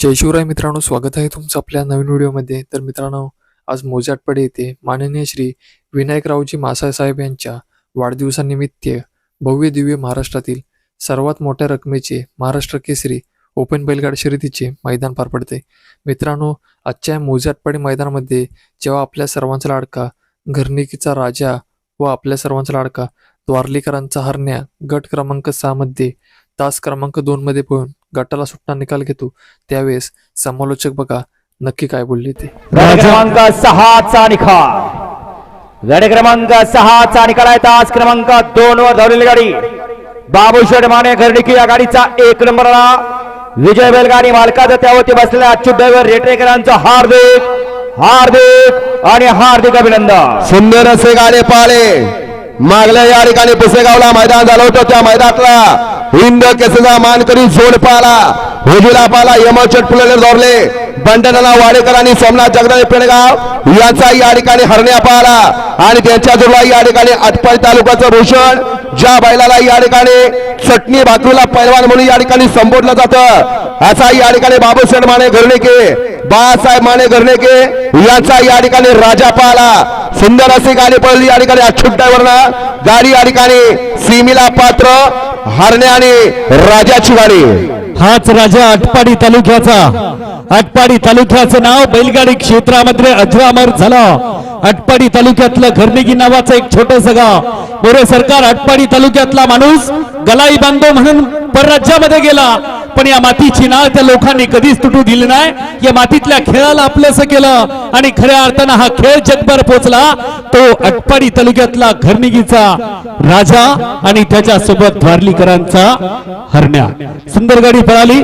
जय शिवराय मित्रांनो स्वागत आहे तुमचं आपल्या नवीन व्हिडिओमध्ये. तर मित्रांनो आज मोजाटपडे येथे माननीय श्री विनायकरावजी मासासाहेब यांच्या वाढदिवसानिमित्त भव्य दिव्य महाराष्ट्रातील सर्वात मोठ्या रकमेचे महाराष्ट्र केसरी ओपन बैलगाड शर्यतीचे मैदान पार पडते. मित्रांनो आजच्या मोजाटपडे मैदानामध्ये जेव्हा आपल्या सर्वांचा लाडका घरनिकीचा राजा व आपल्या सर्वांचा लाडका द्वारलीकरांचा हरण्या गट क्रमांक सहामध्ये तास क्रमांक दोनमध्ये पळून गटाला सुट्टा निकाल घेतो. त्यावेळेस समालोचक बघा नक्की काय बोलले ते. गड क्रमांक सहाचा निकाल. गड क्रमांक सहाचा निकाल आहे. तास क्रमांक दोन वर धावलेली गाडी. बाबू माने घरनिकी या गाडीचा एक नंबरला. विजय बैलगाडी मालकाचा त्यावरती बसलेल्या अच्युत ड्रायव्हर रेटरेकरांचं हार्दिक हार्दिक आणि हार्दिक अभिनंदन. सुंदर असे गाणे पाळे मागल्या या ठिकाणी पुसेगावला मैदान झालं होतं. त्या मैदानातला हिंद केसचा मान करी जोड पाला हुजुला पाला यमचट फुले दौरले बंडनाला वाडेकर आणि सोमनाथ जगदाळे पेणगाव यांचा या ठिकाणी हरण्या पाला आणि त्यांच्या जोडला या ठिकाणी आटपाडी तालुक्याचं भूषण ज्या बैलाला या ठिकाणी चटणी भाकरीला पैलवान म्हणून या ठिकाणी संबोधलं जातं. असा या ठिकाणी बाबूशेठ माने घरणेके बाळासाहेब माने घरणेके यांचा या ठिकाणी राजा पाला सुंदर अशी गाडी पडली या ठिकाणी अच्युत ड्रायव्हरनं गाडी या ठिकाणी सीमीला पात्र हरणे आणि राजाची गाडी हाच राजा आटपाडी तालुक्याचा. आटपाडी तालुक्याचं नाव बैलगाडी क्षेत्रामध्ये अजरामर झालं. आटपाडी तालुक्यातलं घरनिगी नावाचं एक छोटस गाव. मोरे सरकार आटपाडी तालुक्यातला माणूस गलाई बांधव म्हणून परराज्यामध्ये गेला. पण या मातीची नाळ त्या लोकांनी कधीच तुटू दिली नाही. या मातीतल्या खेळाला आपलंसं केलं आणि खऱ्या अर्थानं हा खेळ जगभर पोचला. तो अटपाडी तालुक्यातला घरनिगीचा राजा आणि त्याच्यासोबत द्वारलीकरांचा हरण्या. सुंदर गाडी पळाली.